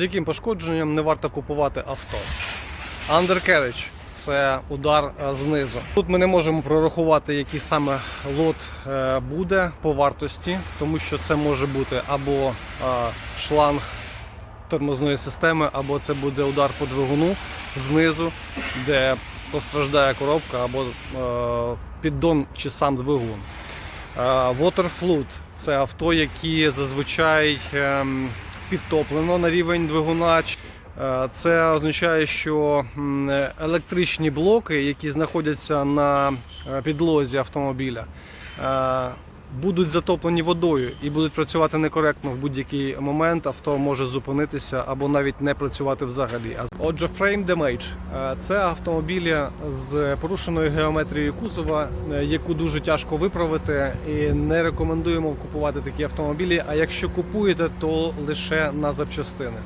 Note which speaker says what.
Speaker 1: З яким пошкодженням не варто купувати авто? Undercarriage – це удар е, знизу. Тут ми не можемо прорахувати, який саме лот е, буде по вартості, тому що це може бути або е, шланг тормозної системи, або це буде удар по двигуну знизу, де постраждає коробка, або піддон чи сам двигун. Waterflood – це авто, які зазвичай ем, підтоплено на рівень двигуна. Е, Це означає, що електричні блоки, які знаходяться на е, підлозі автомобіля, е, будуть затоплені водою і будуть працювати некоректно в будь-який момент. Авто може зупинитися або навіть не працювати взагалі. Отже, frame damage – це автомобілі з порушеною геометрією кузова, е, яку дуже тяжко виправити, і не рекомендуємо купувати такі автомобілі. А якщо купуєте, то лише на запчастини.